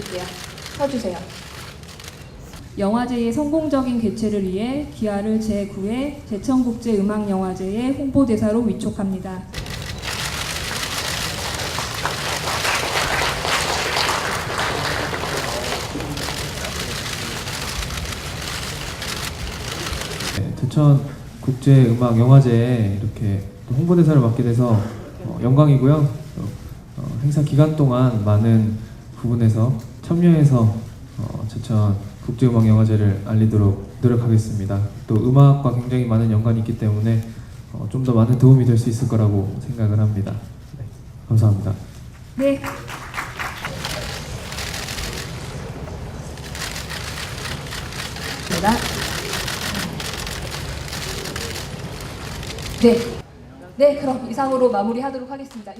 부탁드릴게요. 서주세요. 영화제의 성공적인 개최를 위해 기아를 제9회 제천국제음악영화제의 홍보대사로 위촉합니다. 네, 대천 국제 음악 영화제에 이렇게 또 홍보대사를 맡게 돼서 어, 영광이고요. 또, 어, 행사 기간 동안 많은 부분에서 참여해서 어, 제천 국제 음악 영화제를 알리도록 노력하겠습니다. 또 음악과 굉장히 많은 연관이 있기 때문에 어, 좀 더 많은 도움이 될 수 있을 거라고 생각을 합니다. 네, 감사합니다. 네. 제가 네. 네, 그럼 이상으로 마무리하도록 하겠습니다.